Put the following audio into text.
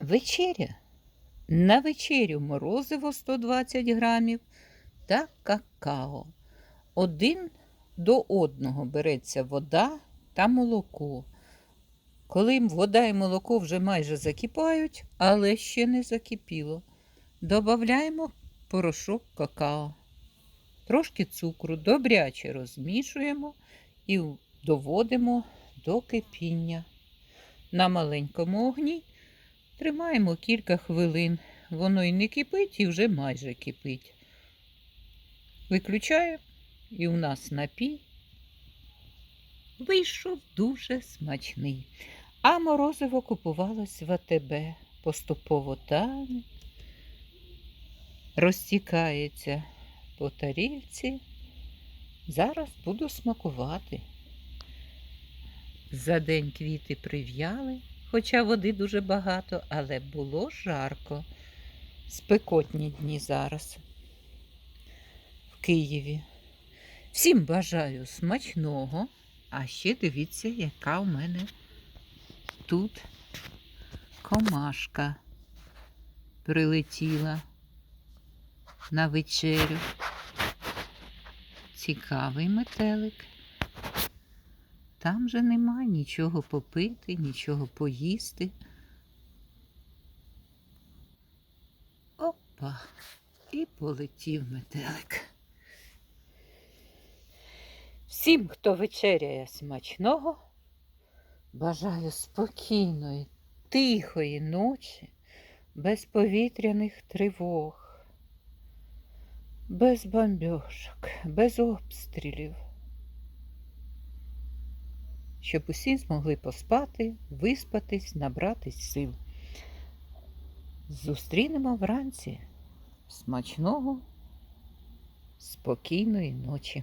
Вечеря. На вечерю морозиво 120 грамів та какао. Один до одного береться вода та молоко. Коли вода і молоко вже майже закипають, але ще не закипіло, додаємо порошок какао. Трошки цукру добряче розмішуємо і доводимо до кипіння. На маленькому огні тримаємо кілька хвилин. Воно і не кипить, і вже майже кипить. Виключаємо, і у нас напій вийшов дуже смачний. А морозиво купувалось в АТБ. Поступово тане, розтікається по тарілці. Зараз буду смакувати. За день квіти прив'яли, хоча води дуже багато, але було жарко. Спекотні дні зараз в Києві. Всім бажаю смачного, а ще дивіться, яка у мене тут комашка прилетіла на вечерю. Цікавий метелик. Там же нема нічого попити, нічого поїсти. Опа, і полетів метелик. Всім, хто вечеряє смачного, бажаю спокійної, тихої ночі, без повітряних тривог, без бомбьошок, без обстрілів щоб усі змогли поспати, виспатись, набратись сил. Зустрінемо вранці смачного, спокійної ночі.